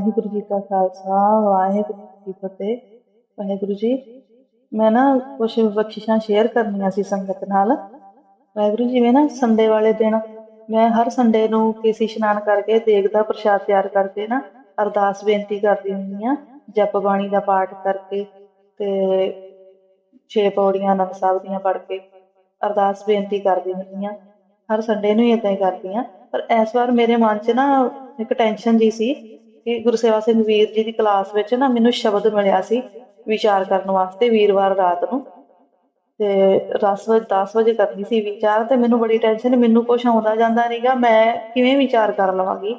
ਕਾ ਖਾਲਸਾ, ਵਾਹਿਗੁਰੂ ਜੀ ਕੀ ਫਤਿਹ। ਵਾਹਿਗੁਰੂ ਜੀ, ਮੈਂ ਨਾ ਕੁਝ ਬਖਸ਼ਿਸ਼ਾਂ ਸ਼ੇਅਰ ਕਰਨੀਆਂ ਸੀ ਸੰਗਤ ਨਾਲ। ਵਾਹਿਗੁਰੂ ਜਿਵੇਂ ਨਾ ਸੰਡੇ ਵਾਲੇ ਦਿਨ ਮੈਂ ਹਰ ਸੰਡੇ ਨੂੰ ਕੇਸੀ ਇਸ਼ਨਾਨ ਕਰਕੇ ਦੇਗ ਪ੍ਰਸ਼ਾਦ ਤਿਆਰ ਕਰਕੇ ਨਾ ਅਰਦਾਸ ਬੇਨਤੀ ਕਰਦੀ ਹੁੰਦੀ ਆ ਜਪ ਬਾਣੀ ਦਾ ਪਾਠ ਕਰਕੇ ਤੇ ਛੇ ਪੌੜੀਆਂ ਆਨੰਦ ਸਾਹਿਬ ਦੀਆਂ ਪੜ੍ਹ ਕੇ ਅਰਦਾਸ ਬੇਨਤੀ ਕਰਦੀ ਹੁੰਦੀ ਆ ਹਰ ਸੰਡੇ ਨੂੰ ਹੀ ਇਦਾਂ ਹੀ ਕਰਦੀ ਆ ਪਰ ਇਸ ਵਾਰ ਮੇਰੇ ਮਨ 'ਚ ਨਾ ਇੱਕ ਟੈਨਸ਼ਨ ਜੀ ਸੀ ਕਿ ਗੁਰਸੇਵਾ ਸਿੰਘ ਵੀਰ ਜੀ ਦੀ ਕਲਾਸ ਵਿੱਚ ਨਾ ਮੈਨੂੰ ਸ਼ਬਦ ਮਿਲਿਆ ਸੀ ਵਿਚਾਰ ਕਰਨ ਵਾਸਤੇ ਵੀਰਵਾਰ ਰਾਤ ਨੂੰ। ਤੇ ਰਸ 10 ਵਜੇ ਕਰਨੀ ਸੀ ਵਿਚਾਰ ਤੇ ਮੈਨੂੰ ਬੜੀ ਟੈਨਸ਼ਨ ਮੈਨੂੰ ਕੁਝ ਆਉਂਦਾ ਜਾਂਦਾ ਨਹੀਂਗਾ ਮੈਂ ਕਿਵੇਂ ਵਿਚਾਰ ਕਰ ਲਵਾਂਗੀ?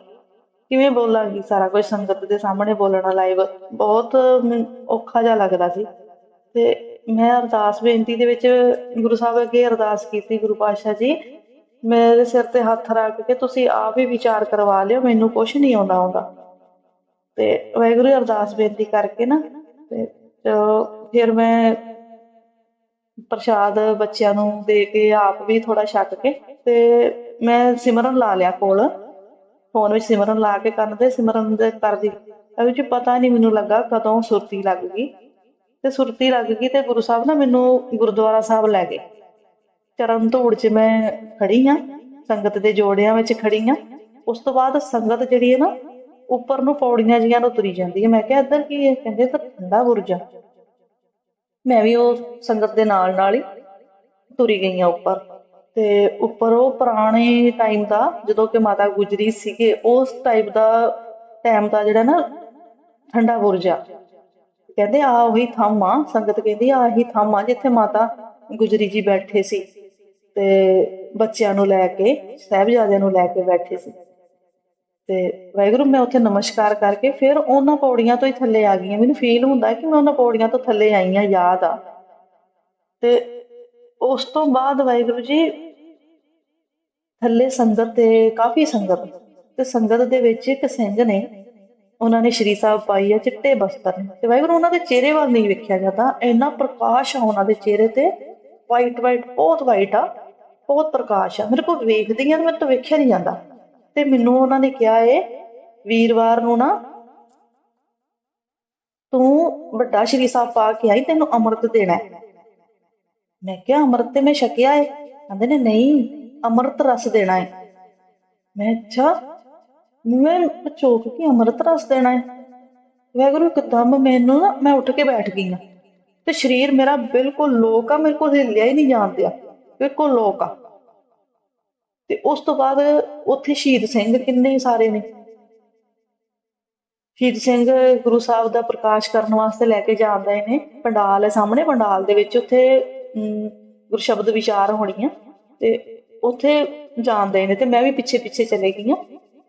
ਕਿਵੇਂ ਬੋਲਾਂਗੀ ਸਾਰਾ ਕੁਝ ਸੰਗਤ ਦੇ ਸਾਹਮਣੇ ਬੋਲਣਾ ਲਾਈਵ ਬਹੁਤ ਔਖਾ ਜਿਹਾ ਲੱਗਦਾ ਸੀ। ਤੇ ਮੈਂ ਅਰਦਾਸ ਬੇਨਤੀ ਦੇ ਵਿੱਚ ਗੁਰੂ ਸਾਹਿਬ ਅੱਗੇ ਅਰਦਾਸ ਕੀਤੀ ਗੁਰੂ ਪਾਤਸ਼ਾਹ ਜੀ, ਮੇਰੇ ਸਿਰ ਤੇ ਹੱਥ ਰੱਖ ਕੇ ਤੁਸੀਂ ਆਪ ਹੀ ਵਿਚਾਰ ਕਰਵਾ ਲਿਓ, ਮੈਨੂੰ ਕੁਝ ਨਹੀਂ ਆਉਂਦਾ ਆਉਂਦਾ ਤੇ ਵਾਹਿਗੁਰੂ ਅਰਦਾਸ ਬੇਨਤੀ ਕਰਕੇ ਨਾ ਤੇ ਫਿਰ ਮੈਂ ਪ੍ਰਸ਼ਾਦ ਬੱਚਿਆਂ ਨੂੰ ਦੇ ਕੇ ਆਪ ਵੀ ਥੋੜਾ ਛੱਕ ਕੇ ਤੇ ਮੈਂ ਸਿਮਰਨ ਲਾ ਲਿਆ ਕੋਲ। ਫੋਨ ਵਿੱਚ ਸਿਮਰਨ ਲਾ ਕੇ ਕੰਨ ਤੇ ਸਿਮਰਨ ਦੇ ਕਰਦੀ ਅਭੀ ਵਿੱਚ ਪਤਾ ਨਹੀਂ ਮੈਨੂੰ ਲੱਗਾ ਕਦੋਂ ਸੁਰਤੀ ਲੱਗ ਗਈ। ਤੇ ਸੁਰਤੀ ਲੱਗ ਗਈ ਤੇ ਗੁਰੂ ਸਾਹਿਬ ਨਾ ਮੈਨੂੰ ਗੁਰਦੁਆਰਾ ਸਾਹਿਬ ਲੈ ਗਏ। ਚਰਨ ਧੂੜ 'ਚ ਮੈਂ ਖੜੀ ਆ ਸੰਗਤ ਦੇ ਜੋੜਿਆਂ ਵਿੱਚ ਖੜੀ ਆ ਉਸ ਤੋਂ ਬਾਅਦ ਸੰਗਤ ਜਿਹੜੀ ਹੈ ਨਾ ਉੱਪਰ ਨੂੰ ਪੌੜੀਆਂ ਜੀਆਂ ਨੂੰ ਤੁਰੀ ਜਾਂਦੀ ਹੈ। ਮੈਂ ਕਿਹਾ, ਇੱਧਰ ਕੀ ਹੈ? ਕਹਿੰਦੇ ਤਾਂ ਠੰਡਾ ਬੁਰਜ ਮੈਂ ਵੀ ਉਹ ਸੰਗਤ ਦੇ ਨਾਲ ਨਾਲ ਹੀ ਤੁਰੀ ਗਈ ਆ ਉੱਪਰ। ਤੇ ਉੱਪਰ ਉਹ ਪੁਰਾਣੇ ਟਾਈਮ ਦਾ, ਜਦੋਂ ਕਿ ਮਾਤਾ ਗੁਜਰੀ ਸੀਗੇ, ਉਸ ਟਾਈਪ ਦਾ ਟਾਈਮ ਦਾ ਜਿਹੜਾ ਨਾ ਠੰਡਾ ਬੁਰਜਾ ਕਹਿੰਦੇ ਆ ਉਹੀ ਥੰਮ ਆ। ਸੰਗਤ ਕਹਿੰਦੀ ਆ ਇਹੀ ਥੰਮ ਆ ਜਿੱਥੇ ਮਾਤਾ ਗੁਜਰੀ ਜੀ ਬੈਠੇ ਸੀ ਤੇ ਬੱਚਿਆਂ ਨੂੰ ਲੈ ਕੇ, ਸਹਿਬਜ਼ਾਦਿਆਂ ਨੂੰ ਲੈ ਕੇ ਬੈਠੇ ਸੀ। ਤੇ ਵਾਹਿਗੁਰੂ, ਮੈਂ ਉੱਥੇ ਨਮਸਕਾਰ ਕਰਕੇ ਫਿਰ ਉਹਨਾਂ ਪੌੜੀਆਂ ਤੋਂ ਹੀ ਥੱਲੇ ਆ ਗਈ ਮੈਨੂੰ ਫੀਲ ਹੁੰਦਾ ਕਿ ਮੈਂ ਉਹਨਾਂ ਪੌੜੀਆਂ ਤੋਂ ਥੱਲੇ ਆਈ ਹਾਂ, ਯਾਦ ਆ। ਤੇ ਉਸ ਤੋਂ ਬਾਅਦ ਵਾਹਿਗੁਰੂ ਜੀ ਥੱਲੇ ਸੰਗਤ ਤੇ ਕਾਫੀ ਸੰਗਤ, ਤੇ ਸੰਗਤ ਦੇ ਵਿੱਚ ਇੱਕ ਸਿੰਘ ਨੇ ਉਹਨਾਂ ਨੇ ਸ਼੍ਰੀ ਸਾਹਿਬ ਪਾਈ ਆ ਚਿੱਟੇ ਬਸਤਰ ਤੇ ਵਾਹਿਗੁਰੂ, ਉਹਨਾਂ ਦੇ ਚਿਹਰੇ ਵੱਲ ਨਹੀਂ ਵੇਖਿਆ ਜਾਂਦਾ। ਇੰਨਾ ਪ੍ਰਕਾਸ਼ ਆ ਉਹਨਾਂ ਦੇ ਚਿਹਰੇ ਤੇ। ਵਾਈਟ ਵਾਈਟ ਬਹੁਤ ਵਾਈਟ ਆ, ਬਹੁਤ ਪ੍ਰਕਾਸ਼ ਆ। ਮੇਰੇ ਕੋਲ ਵੇਖਦੀ ਆ ਤੇ ਮੈਨੂੰ ਤਾਂ ਵੇਖਿਆ ਨਹੀਂ ਜਾਂਦਾ। ਤੇ ਮੈਨੂੰ ਉਹਨਾਂ ਨੇ ਕਿਹਾ ਏ, ਵੀਰਵਾਰ ਨੂੰ ਨਾ ਤੂੰ ਵੱਡਾ ਸ਼੍ਰੀ ਸਾਹਿਬ ਪਾ ਕੇ ਆਈ, ਤੈਨੂੰ ਅੰਮ੍ਰਿਤ ਦੇਣਾ ਮੈਂ ਕਿਹਾ, ਅੰਮ੍ਰਿਤ ਤੇ ਮੈਂ ਛਕਿਆ ਏ। ਕਹਿੰਦੇ ਨੇ, ਨਹੀਂ, ਅੰਮ੍ਰਿਤ ਰਸ ਦੇਣਾ ਏ। ਮੈਂ ਅੱਛਾ, ਮੈਂ ਚੋਕ ਕੇ ਅੰਮ੍ਰਿਤ ਰਸ ਦੇਣਾ ਏ। ਵਾਹਿਗੁਰੂ, ਇੱਕਦਮ ਮੈਨੂੰ ਨਾ, ਮੈਂ ਉੱਠ ਕੇ ਬੈਠ ਗਈ ਆ। ਤੇ ਸਰੀਰ ਮੇਰਾ ਬਿਲਕੁਲ ਲੋਕ ਆ, ਮੇਰੇ ਕੋਲ ਹਿੱਲਿਆ ਹੀ ਨਹੀਂ ਜਾਂਦਿਆ ਬਿਲਕੁਲ ਲੋਕ ਆ। ਤੇ ਉਸ ਤੋਂ ਬਾਅਦ ਉੱਥੇ ਸ਼ਹੀਦ ਸਿੰਘ ਕਿੰਨੇ ਸਾਰੇ ਨੇ। ਸ਼ਹੀਦ ਸਿੰਘ ਗੁਰੂ ਸਾਹਿਬ ਦਾ ਪ੍ਰਕਾਸ਼ ਕਰਨ ਵਾਸਤੇ ਲੈ ਕੇ ਜਾਂਦੇ ਨੇ। ਪੰਡਾਲ ਹੈ ਸਾਹਮਣੇ, ਪੰਡਾਲ ਦੇ ਵਿੱਚ ਉੱਥੇ ਗੁਰ ਸ਼ਬਦ ਵਿਚਾਰ ਹੋਣੀ ਆ ਤੇ ਉੱਥੇ ਜਾਂਦੇ ਨੇ ਤੇ ਮੈਂ ਵੀ ਪਿੱਛੇ ਪਿੱਛੇ ਚਲੇ ਗਈ ਆ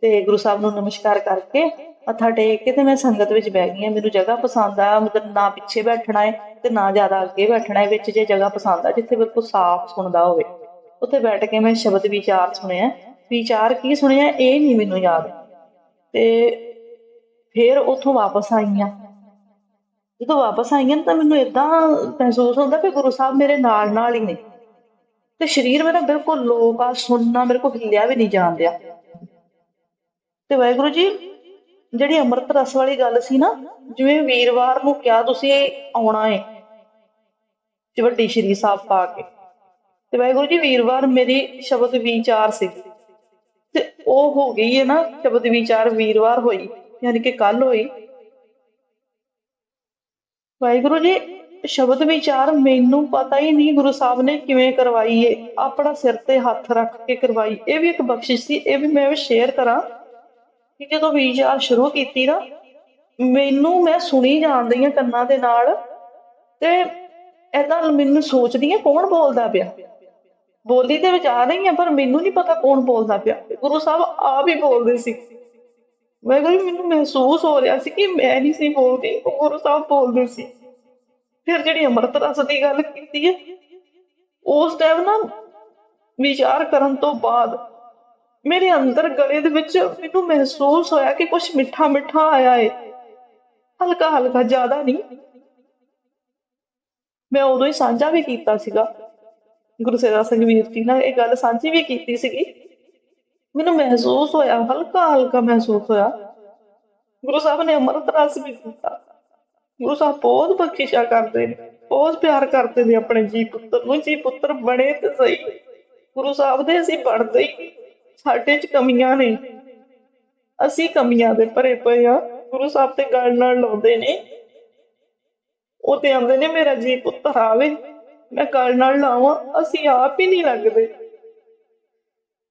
ਤੇ ਗੁਰੂ ਸਾਹਿਬ ਨੂੰ ਨਮਸਕਾਰ ਕਰਕੇ ਮੱਥਾ ਟੇਕ ਕੇ ਤੇ ਮੈਂ ਸੰਗਤ ਵਿੱਚ ਬਹਿ ਗਈ ਆ ਮੈਨੂੰ ਜਗ੍ਹਾ ਪਸੰਦ ਆ, ਮਤਲਬ ਨਾ ਪਿੱਛੇ ਬੈਠਣਾ ਹੈ ਤੇ ਨਾ ਜ਼ਿਆਦਾ ਅੱਗੇ ਬੈਠਣਾ ਹੈ, ਵਿੱਚ ਜੇ ਜਗ੍ਹਾ ਪਸੰਦ ਆ, ਜਿੱਥੇ ਬਿਲਕੁਲ ਸਾਫ਼ ਸੁਣਦਾ ਹੋਵੇ। ਉੱਥੇ ਬੈਠ ਕੇ ਮੈਂ ਸ਼ਬਦ ਵਿਚਾਰ ਸੁਣਿਆ। ਵਿਚਾਰ ਕੀ ਸੁਣਿਆ ਇਹ ਨਹੀਂ ਮੈਨੂੰ ਯਾਦ। ਤੇ ਫਿਰ ਉੱਥੋਂ ਵਾਪਸ ਆਈਆਂ। ਜਦੋਂ ਵਾਪਸ ਆਈਆਂ ਤਾਂ ਮੈਨੂੰ ਇਦਾਂ ਮਹਿਸੂਸ ਹੁੰਦਾ ਕਿ ਗੁਰੂ ਸਾਹਿਬ ਮੇਰੇ ਨਾਲ ਨਾਲ ਹੀ ਨੇ। ਤੇ ਸਰੀਰ ਮੇਰਾ ਬਿਲਕੁਲ ਲੋਕ ਆ, ਸੁਣਨਾ ਮੇਰੇ ਕੋਲ ਹਿੱਲਿਆ ਵੀ ਨਹੀਂ ਜਾਂਦਿਆ ਤੇ ਵਾਹਿਗੁਰੂ ਜੀ, ਜਿਹੜੀ ਅੰਮ੍ਰਿਤ ਰਸ ਵਾਲੀ ਗੱਲ ਸੀ ਨਾ, ਜਿਵੇਂ ਵੀਰਵਾਰ ਨੂੰ ਕਿਹਾ ਤੁਸੀਂ ਆਉਣਾ ਏ। ਵੱਡੀ ਸ਼੍ਰੀ ਸਾਹਿਬ ਪਾ ਕੇ। ਤੇ ਵਾਹਿਗੁਰੂ ਜੀ, ਵੀਰਵਾਰ ਮੇਰੀ ਸ਼ਬਦ ਵਿਚਾਰ ਸੀ। ਤੇ ਉਹ ਹੋ ਗਈ ਹੈ ਨਾ, ਸ਼ਬਦ ਵਿਚਾਰ ਵੀਰਵਾਰ ਹੋਈ, ਯਾਨੀ ਕਿ ਕੱਲ ਹੋਈ। ਵਾਹਿਗੁਰੂ ਜੀ, ਸ਼ਬਦ ਵਿਚਾਰ ਮੈਨੂੰ ਪਤਾ ਹੀ ਨਹੀਂ, ਗੁਰੂ ਸਾਹਿਬ ਨੇ ਕਿਵੇਂ ਕਰਵਾਈ ਏ। ਆਪਣਾ ਸਿਰ ਤੇ ਹੱਥ ਰੱਖ ਕੇ ਕਰਵਾਈ। ਇਹ ਵੀ ਇੱਕ ਬਖਸ਼ਿਸ਼ ਸੀ, ਇਹ ਵੀ ਮੈਂ ਸ਼ੇਅਰ ਕਰਾਂ ਕਿ ਜਦੋਂ ਵਿਚਾਰ ਸ਼ੁਰੂ ਕੀਤੀ ਨਾ, ਮੈਨੂੰ ਮੈਂ ਸੁਣੀ ਜਾਂਦੀ ਹਾਂ ਕੰਨਾਂ ਦੇ ਨਾਲ ਤੇ ਏਦਾਂ ਮੈਨੂੰ ਸੋਚਦੀ ਆ ਕੌਣ ਬੋਲਦਾ ਪਿਆ। ਬੋਲੀ ਤੇ ਵਿੱਚ ਆ ਰਹੀ ਆ, ਪਰ ਮੈਨੂੰ ਨਹੀਂ ਪਤਾ ਕੌਣ ਬੋਲਦਾ ਪਿਆ। ਗੁਰੂ ਸਾਹਿਬ ਆਪ ਹੀ ਬੋਲਦੇ ਸੀ। ਮੈਂ ਕਹਿੰਦੀ ਮੈਨੂੰ ਮਹਿਸੂਸ ਹੋ ਰਿਹਾ ਸੀ ਕਿ ਮੈਂ ਨਹੀਂ ਸੀ ਬੋਲਦੀ ਗੁਰੂ ਸਾਹਿਬ ਬੋਲਦੇ ਸੀ। ਫਿਰ ਜਿਹੜੀ ਅੰਮ੍ਰਿਤ ਰਸ ਦੀ ਗੱਲ ਕੀਤੀ ਹੈ, ਉਸ ਟਾਈਮ ਨਾ ਵਿਚਾਰ ਕਰਨ ਤੋਂ ਬਾਅਦ ਮੇਰੇ ਅੰਦਰ ਗਲੇ ਦੇ ਵਿੱਚ ਮੈਨੂੰ ਮਹਿਸੂਸ ਹੋਇਆ ਕਿ ਕੁਝ ਮਿੱਠਾ ਮਿੱਠਾ ਆਇਆ ਏ। ਹਲਕਾ ਹਲਕਾ ਜ਼ਿਆਦਾ ਨਹੀਂ। ਮੈਂ ਉਦੋਂ ਹੀ ਸਾਂਝਾ ਵੀ ਕੀਤਾ ਸੀਗਾ। ਗੁਰੂ ਸੇਵਾ ਸਿੰਘ ਵੀਰ ਜੀ ਨਾਲ ਇਹ ਗੱਲ ਸਾਂਝੀ ਵੀ ਕੀਤੀ ਸੀਗੀ। ਮੈਨੂੰ ਮਹਿਸੂਸ ਹੋਇਆ, ਹਲਕਾ ਹਲਕਾ ਮਹਿਸੂਸ ਹੋਇਆ। ਗੁਰੂ ਸਾਹਿਬ ਨੇ ਅੰਮ੍ਰਿਤ ਰਸ ਵੀ ਦਿੱਤਾ। ਗੁਰੂ ਸਾਹਿਬ ਬਹੁਤ ਬਖਸ਼ਿਸ਼ਾਂ ਕਰਦੇ ਨੇ, ਬਹੁਤ ਪਿਆਰ ਕਰਦੇ ਨੇ ਆਪਣੇ ਜੀ ਪੁੱਤਰ ਨੂੰ। ਜੀ ਪੁੱਤਰ ਬਣੇ ਤੇ ਸਹੀ। ਗੁਰੂ ਸਾਹਿਬ ਦੇ ਅਸੀਂ ਬਣਦੇ ਹੀ ਸਾਡੇ 'ਚ ਕਮੀਆਂ ਨੇ। ਅਸੀਂ ਕਮੀਆਂ ਦੇ ਭਰੇ ਪਏ ਆ ਗੁਰੂ ਸਾਹਿਬ ਤੇ ਗੱਲ ਨਾਲ ਲਾਉਂਦੇ ਨੇ। ਉਹ ਤੇ ਆਉਂਦੇ ਨੇ, ਮੇਰਾ ਜੀ ਪੁੱਤਰ ਆਵੇ। ਮੈਂ ਗੱਲ ਨਾਲ ਲਾਵਾਂ, ਅਸੀਂ ਆਪ ਹੀ ਨਹੀਂ ਲੱਗਦੇ।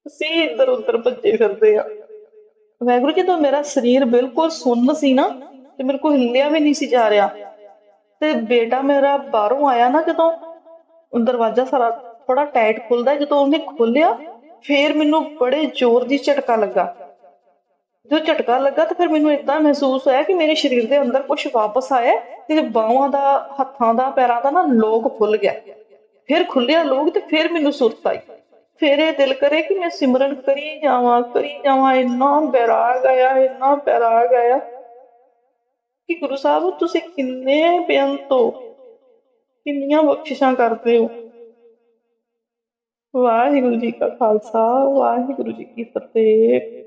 ਅਸੀਂ ਇੱਧਰ ਉੱਧਰ ਭੱਜੇ ਫਿਰਦੇ ਆ। ਵਾਹਿਗੁਰੂ, ਜਦੋਂ ਮੇਰਾ ਸਰੀਰ ਬਿਲਕੁਲ ਸੁੰਨ ਸੀ ਨਾ, ਤੇ ਮੇਰੇ ਕੋਲ ਹਿੱਲਿਆ ਵੀ ਨਹੀਂ ਸੀ ਜਾ ਰਿਹਾ, ਤੇ ਬੇਟਾ ਮੇਰਾ ਬਾਹਰੋਂ ਆਇਆ ਨਾ, ਜਦੋਂ ਦਰਵਾਜ਼ਾ ਸਾਰਾ ਥੋੜਾ ਟਾਈਟ ਖੁੱਲਦਾ, ਜਦੋਂ ਉਹਨੇ ਖੋਲਿਆ ਫੇਰ ਮੈਨੂੰ ਬੜੇ ਜ਼ੋਰ ਦੀ ਝਟਕਾ ਲੱਗਾ। ਜਦੋਂ ਝਟਕਾ ਲੱਗਾ ਤਾਂ ਫਿਰ ਮੈਨੂੰ ਇਦਾਂ ਮਹਿਸੂਸ ਹੋਇਆ ਕਿ ਮੇਰੇ ਸਰੀਰ ਦੇ ਅੰਦਰ ਕੁਝ ਵਾਪਸ ਆਇਆ ਤੇ ਬਾਹਾਂ ਦਾ, ਹੱਥਾਂ ਦਾ, ਪੈਰਾਂ ਦਾ ਨਾ ਲੋਕ ਖੁੱਲ ਗਿਆ। ਫਿਰ ਖੁੱਲਿਆ ਲੋਕ ਤੇ ਫਿਰ ਮੈਨੂੰ ਸੁਰਤ ਆਈ। ਫਿਰ ਇਹ ਦਿਲ ਕਰੇ ਕਿ ਮੈਂ ਸਿਮਰਨ ਕਰੀ ਜਾਵਾਂ ਕਰੀ ਜਾਵਾਂ। ਇੰਨਾ ਬੈਰਾਗ ਆਇਆ, ਇੰਨਾ ਬੈਰਾਗ ਆਇਆ ਕਿ ਗੁਰੂ ਸਾਹਿਬ, ਤੁਸੀਂ ਕਿੰਨੇ ਬੇਅੰਤ ਹੋ। ਕਿੰਨੀਆਂ ਬਖਸ਼ਿਸ਼ਾਂ ਕਰਦੇ ਹੋ। ਵਾਹਿਗੁਰੂ ਜੀ ਕਾ ਖਾਲਸਾ, ਵਾਹਿਗੁਰੂ ਜੀ ਕੀ ਫਤਿਹ।